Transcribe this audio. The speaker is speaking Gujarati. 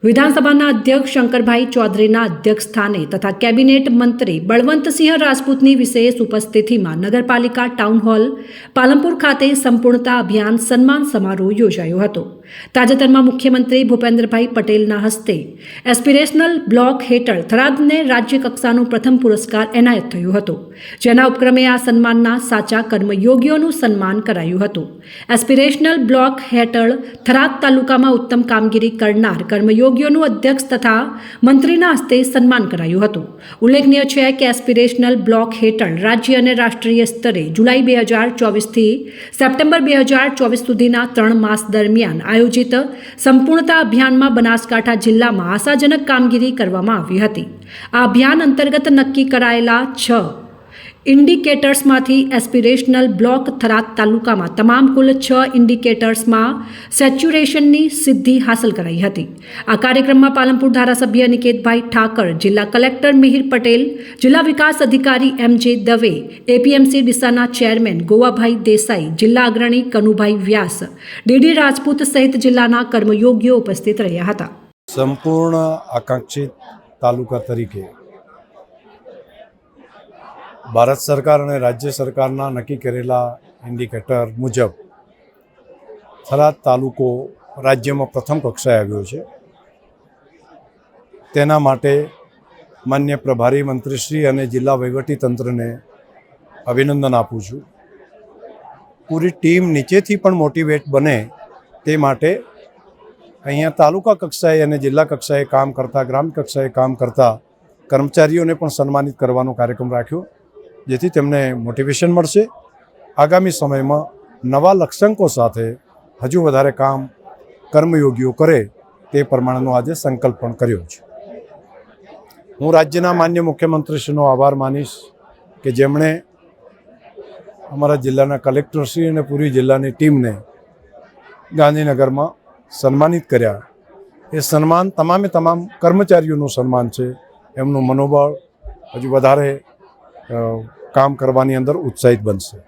વિધાનસભાના અધ્યક્ષ શંકરભાઈ ચૌધરીના અધ્યક્ષ સ્થાને તથા કેબિનેટ મંત્રી બળવંતસિંહ રાજપૂતની વિશેષ ઉપસ્થિતિમાં નગરપાલિકા ટાઉન હોલ, પાલનપુર ખાતે સંપૂર્ણતા અભિયાન સન્માન સમારોહ યોજાયો હતો. તાજેતરમાં મુખ્યમંત્રી ભૂપેન્દ્રભાઈ પટેલના હસ્તે એસ્પિરેશનલ બ્લોક હેઠળ થરાદને રાજ્ય કક્ષાનો પ્રથમ પુરસ્કાર એનાયત થયો હતો. જેના ઉપક્રમે આ સન્માનના સાચા કર્મયોગીઓનું સન્માન કરાયું હતું. એસ્પિરેશનલ બ્લોક હેઠળ થરાદ તાલુકામાં ઉત્તમ કામગીરી કરનાર કર્મયોગીઓનું અધ્યક્ષ તથા મંત્રીના હસ્તે સન્માન કરાયું હતું. ઉલ્લેખનીય છે કે એસ્પિરેશનલ બ્લોક હેઠળ રાજ્ય અને રાષ્ટ્રીય સ્તરે જુલાઈ બે હજાર ચોવીસથી સપ્ટેમ્બર બે હજાર ચોવીસ સુધીના ત્રણ માસ દરમિયાન આયોજિત સંપૂર્ણતા અભિયાનમાં બનાસકાંઠા જિલ્લામાં આશાજનક કામગીરી કરવામાં આવી હતી. આ અભિયાન અંતર્ગત નક્કી કરાયેલા છ ઇન્ડિકેટર્સમાંથી એસ્પિરેશનલ બ્લોક થરાદ તાલુકામાં તમામ કુલ છ ઇન્ડિકેટર્સમાં સેચ્યુરેશનની સિદ્ધિ હાંસલ કરાઈ હતી. આ કાર્યક્રમમાં પાલનપુર ધારાસભ્ય નિકેતભાઈ ઠાકર, જિલ્લા કલેક્ટર મિહિર પટેલ, જિલ્લા વિકાસ અધિકારી એમ જે દવે, એપીએમસી ડીસાના ચેરમેન ગોવાભાઈ દેસાઈ, જિલ્લા અગ્રણી કનુભાઈ વ્યાસ, ડીડી રાજપૂત સહિત જિલ્લાના કર્મયોગીઓ ઉપસ્થિત રહ્યા હતા. સંપૂર્ણ આકાંક્ષિત તાલુકા તરીકે ભારત સરકાર અને રાજ્ય સરકારના નક્કી કરેલા ઇન્ડિકેટર મુજબ થરાદ તાલુકો રાજ્યમાં પ્રથમ કક્ષાએ આવ્યો છે. તેના માટે માન્ય પ્રભારી મંત્રીશ્રી અને જિલ્લા વહીવટીતંત્રને અભિનંદન આપું છું. પૂરી ટીમ નીચેથી પણ મોટિવેટ બને તે માટે અહીંયા તાલુકા કક્ષાએ અને જિલ્લા કક્ષાએ કામ કરતા, ગ્રામ કક્ષાએ કામ કરતા કર્મચારીઓને પણ સન્માનિત કરવાનો કાર્યક્રમ રાખ્યો. જેથી તેમને મોટિવેશન મળશે. આગામી સમયમાં નવા લક્ષ્યાંકો સાથે હજુ વધારે કામ કર્મયોગીઓ કરે તે પ્રમાણેનો આજે સંકલ્પ પણ કર્યો છે. હું રાજ્યના માન્ય મુખ્યમંત્રીશ્રીનો આભાર માનીશ કે જેમણે અમારા જિલ્લાના કલેક્ટરશ્રી અને પૂરી જિલ્લાની ટીમને ગાંધીનગરમાં સન્માનિત કર્યા. એ સન્માન તમામે તમામ કર્મચારીઓનું સન્માન છે. એમનું મનોબળ હજુ વધારે કામ કરવાની અંદર ઉત્સાહિત બનશે.